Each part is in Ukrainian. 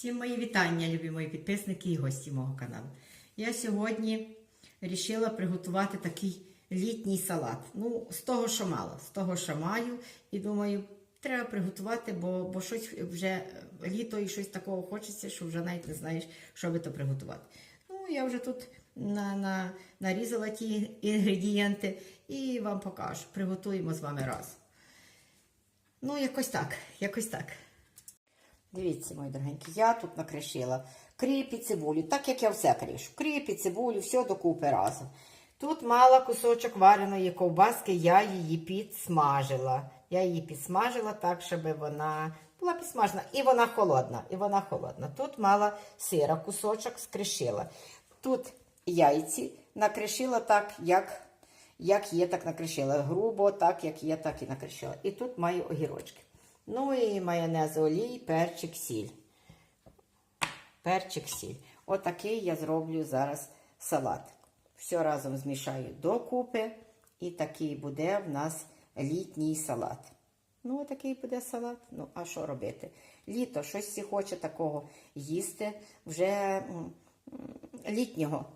Всім мої вітання, любі мої підписники і гості мого каналу. Я сьогодні вирішила приготувати такий літній салат. Ну, з того, що мало, з того, що маю. І думаю, треба приготувати, бо, бо щось вже літо і щось такого хочеться, що вже навіть не знаєш, що би то приготувати. Ну, я вже тут на, на, нарізала ті інгредієнти і вам покажу. Приготуємо з вами разом. Ну, якось так, якось так. Дивіться, мої дорогенькі, я тут накришила кріп і так як я все кришу. Кріп і все докупи разом. Тут мала кусочок вареної ковбаски, я її підсмажила. Я її підсмажила так, щоб вона була підсмажена. І вона холодна. І вона холодна. Тут мала сира, кусочок скришила. Тут яйці накришила так, як, як є, так накришила. Грубо, так, як є, так і накришила. І тут маю огірочки. Ну і майонез олій, перчик, сіль. Перчик, сіль. Отакий я зроблю зараз салат. Все разом змішаю докупи. І такий буде в нас літній салат. Ну, отакий буде салат. Ну, а що робити? Літо, щось хоче такого їсти вже літнього.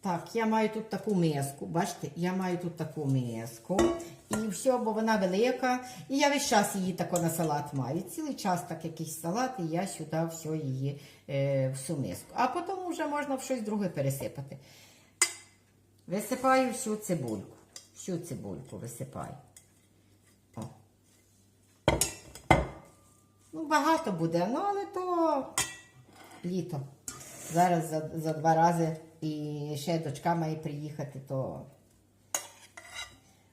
Так, я маю тут таку миску, бачите, я маю тут таку миску. І все, бо вона велика. І я весь час її тако на салат маю. Цілий час так якийсь салат, і я сюди все її е, в цю миску. А потім вже можна в щось друге пересипати. Висипаю всю цибульку. Всю цибульку висипаю. О. Ну, багато буде, ну, але то літо. Зараз за, за два рази і ще дочка має приїхати, то.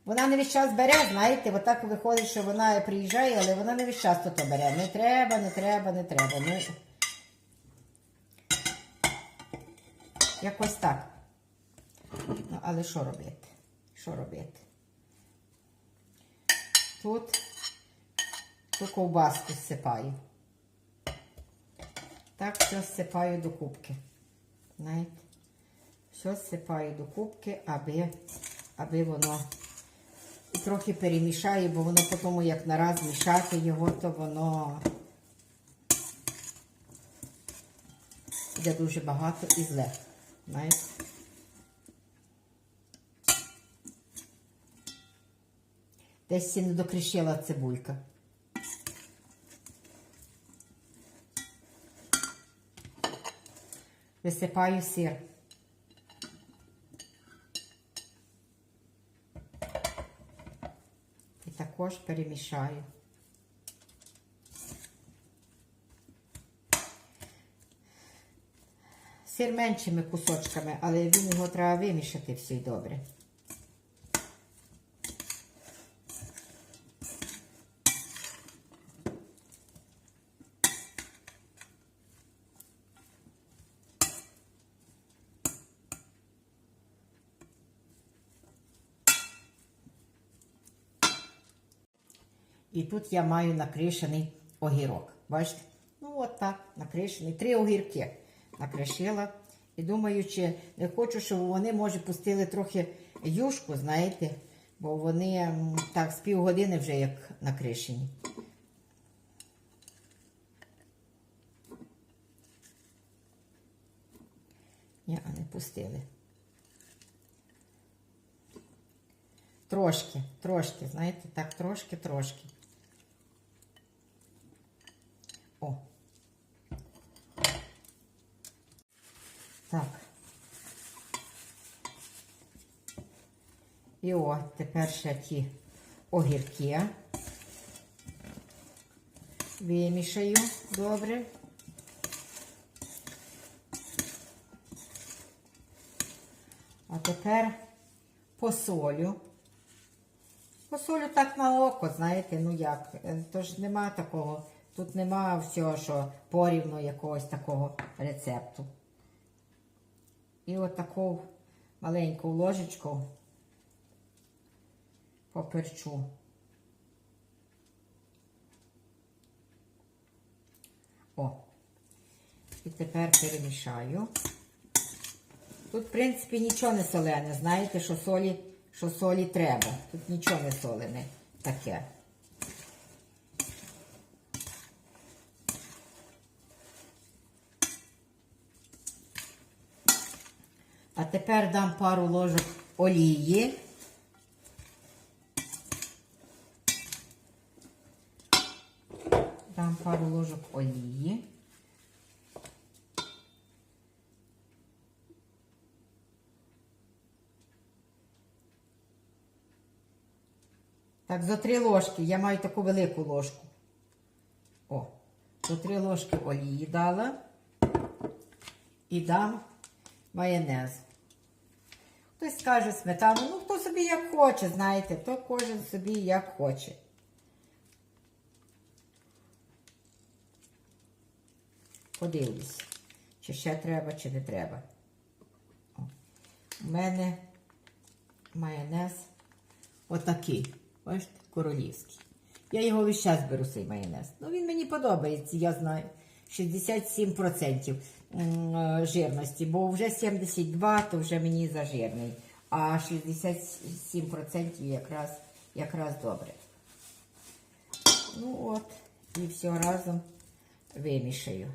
Вона не весь час бере, знаєте, отак виходить, що вона приїжджає, але вона не весь час то бере. Не треба, не треба, не треба. Ну, якось так. Ну, але що робити? Що робити? Тут ту ковбаску зсипаю. Так все зсипаю до кубки. Знаєте? Все зсипаю до кубки, аби, аби воно і трохи перемішаю, бо воно потім, як нараз мішати його, то воно буде дуже багато і зле. Знаєте? Десь не докришила цибулька. Висипаю сир. І також перемішаю. Сир меншими кусочками, але його треба вимішати все добре. І тут я маю накришений огірок. Бачите? Ну, от так, накришений. Три огірки накришила. І думаю, чи не хочу, щоб вони, може, пустили трохи юшку, знаєте, бо вони так з півгодини вже як накришені. Ні, не пустили. Трошки, трошки, знаєте, так, трошки, трошки. О. Так. І о, тепер ще ті огірки. Вимішаю добре. А тепер посолю. Посолю так на око, знаєте, ну як. е, Тож нема такого, тут нема всього, що порівну якогось такого рецепту. І от таку маленьку ложечку поперчу. О. І тепер перемішаю. Тут, в принципі, нічого не солене. Знаєте, що солі, що солі треба. Тут нічого не солене таке. А тепер дам пару ложок олії. Дам пару ложок олії. Так, за три ложки. Я маю таку велику ложку. О, за три ложки олії дала. І дам майонез. Хтось скаже сметану, ну хто собі як хоче, знаєте, то кожен собі як хоче. Подивлюсь, чи ще треба, чи не треба. О. У мене майонез отакий. Бачите, королівський. Я його весь час беру цей майонез. Ну, він мені подобається, я знаю. 67% е, жирності, бо вже 72, то вже мені зажирний. А 67% якраз, якраз добре. Ну от, і все разом вимішаю.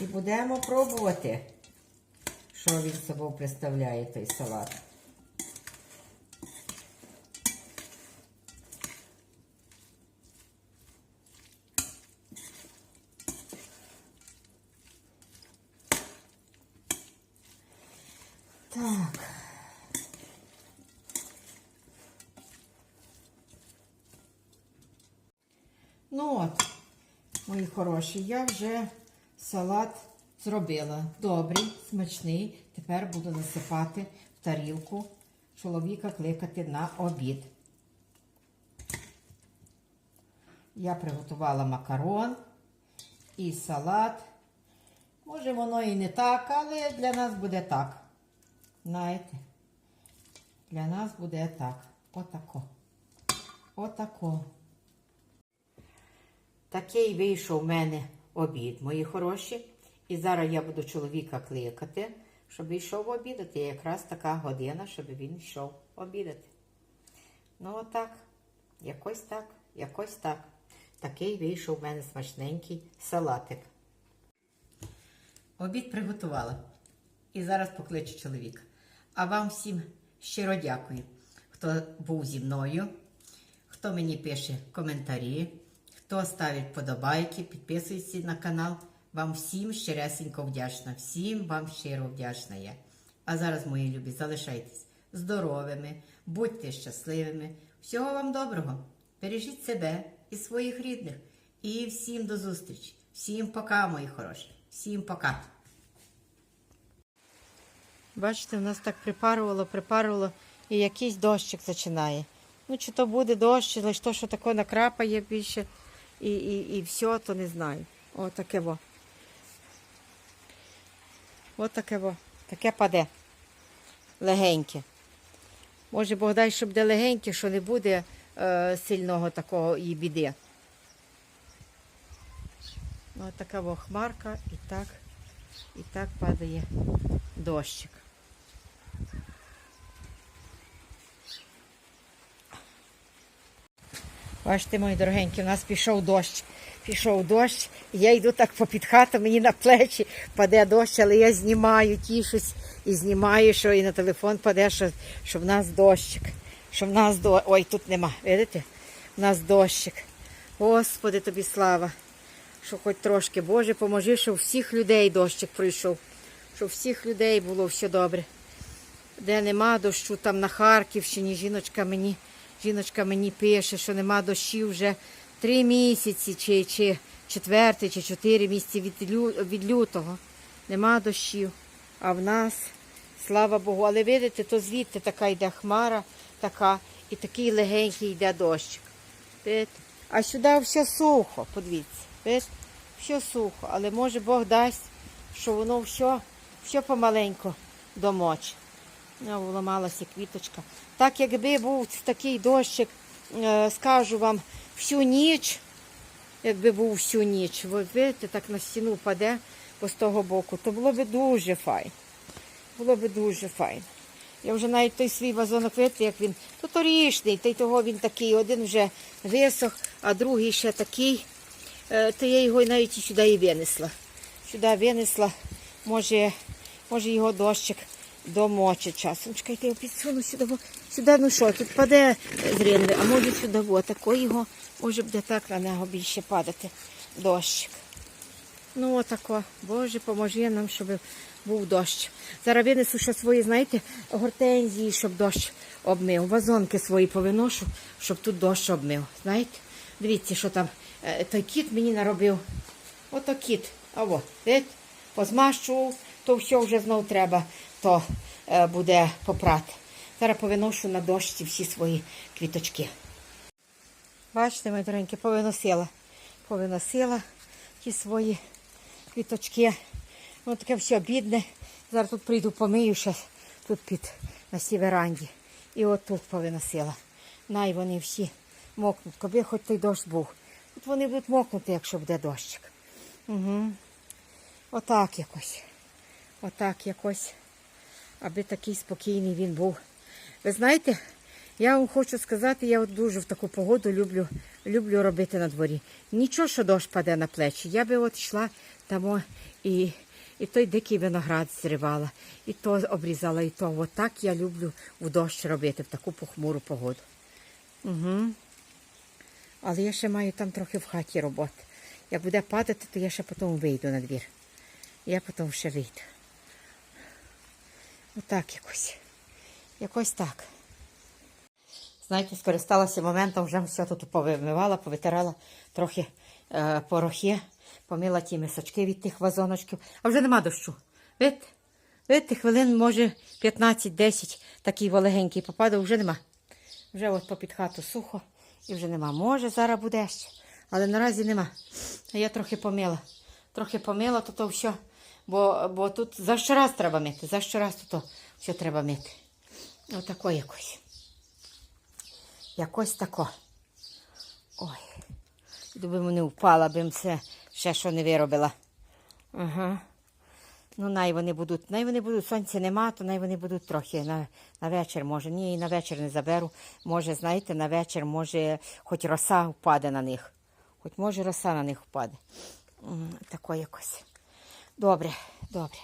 І будемо пробувати, що він собою представляє той салат. Ну от, мої хороші, я вже салат зробила. Добрий, смачний. Тепер буду насипати в тарілку чоловіка кликати на обід. Я приготувала макарон і салат. Може, воно і не так, але для нас буде так. Знаєте, для нас буде так. Отако. Отако. Такий вийшов в мене обід, мої хороші. І зараз я буду чоловіка кликати, щоб йшов обідати. Якраз така година, щоб він йшов обідати. Ну, отак. Якось так, якось так. Такий вийшов в мене смачненький салатик. Обід приготувала. І зараз покличу чоловіка. А вам всім щиро дякую, хто був зі мною, хто мені пише коментарі, хто ставить подобайки, підписується на канал. Вам всім щиресенько вдячна. Всім вам щиро вдячна я. А зараз, мої любі, залишайтесь здоровими, будьте щасливими. Всього вам доброго. Бережіть себе і своїх рідних. І всім до зустрічі. Всім пока, мої хороші. Всім пока. Бачите, в нас так припарувало, припарувало, і якийсь дощик починає. Ну, чи то буде дощ, чи то, що таке накрапає більше, і, і, і все, то не знаю. О, таке во. О, таке во. Таке паде. Легеньке. Може, Бог дай, щоб буде легеньке, що не буде е, сильного такого і біди. Ось така во хмарка і так, і так падає дощик. Бачите, мої дорогенькі, у нас пішов дощ. Пішов дощ, я йду так попід хату, мені на плечі паде дощ, але я знімаю, тішусь і знімаю, що і на телефон паде, що, що в нас дощик. Що в нас до... Ой, тут нема, видите? В нас дощик. Господи, тобі слава, що хоч трошки, Боже, поможи, щоб всіх людей дощик пройшов, щоб всіх людей було все добре. Де нема дощу, там на Харківщині жіночка мені, жіночка мені пише, що нема дощів вже три місяці, чи, чи четвертий, чи чотири місяці від, лю, від лютого. Нема дощів. А в нас, слава Богу, але видите, то звідти така йде хмара, така, і такий легенький йде дощик. А сюди все сухо, подивіться. Все сухо, але може Бог дасть, що воно все, все помаленьку домоче. Ну, вламалася квіточка. Так якби був такий дощик, е, скажу вам, всю ніч, якби був всю ніч, ви видите, так на стіну паде з того боку, то було б дуже файно. Було б дуже файно. Я вже навіть той свій вазоноквіт, як він, то торішний, та й того він такий, один вже висох, а другий ще такий, е, то я його навіть і сюди і винесла. сюди винесла. Може, може його дощик домочить часом. Чекайте, я підсуну сюди. Сюди, ну що, тут паде з ринви, а може сюди, бо такий його, може буде так на нього більше падати дощик. Ну, отако. Боже, поможи нам, щоб був дощ. Зараз винесу ще свої, знаєте, гортензії, щоб дощ обмив. Вазонки свої повиношу, щоб тут дощ обмив. Знаєте? Дивіться, що там е, той кіт мені наробив. Ото кіт. Аво, видите? Позмащував, то все вже знов треба, то е, буде попрати. Зараз повиношу на дощ ці всі свої квіточки. Бачите, мої доренькі, повиносила. Повиносила ті свої квіточки. Ну таке все бідне. Зараз тут прийду помию ще тут під на цій веранді. І от тут повиносила. Най вони всі мокнуть, коби хоч той дощ був. Тут вони будуть мокнути, якщо буде дощик. Угу. Отак якось. Отак якось. Аби такий спокійний він був. Ви знаєте, я вам хочу сказати, я от дуже в таку погоду люблю, люблю робити на дворі. Нічого, що дощ паде на плечі. Я би от йшла там і, і той дикий виноград зривала, і то обрізала, і то. От так я люблю в дощ робити, в таку похмуру погоду. Угу. Але я ще маю там трохи в хаті роботи. Як буде падати, то я ще потім вийду на двір. Я потім ще вийду. Отак якось. Якось так. Знаєте, скористалася моментом, вже все тут повимивала, повитирала трохи е, порохи, помила ті мисочки від тих вазоночків, а вже нема дощу. Видите? Видите, хвилин, може, 15-10 такий волегенький попадав, вже нема. Вже от попід хату сухо і вже нема. Може, зараз буде ще, але наразі нема. А я трохи помила. Трохи помила, то то все. Бо, бо тут за що раз треба мити, за що раз то все треба мити. Отако якось. Якось тако. Ой. Думаю, не впала, бим це ще що не виробила. Ага. Ну, най вони будуть, най вони будуть, сонця нема, то най вони будуть трохи на, на вечір, може. Ні, на вечір не заберу. Може, знаєте, на вечір, може, хоч роса впаде на них. Хоч може роса на них впаде. Тако якось. Добре, добре.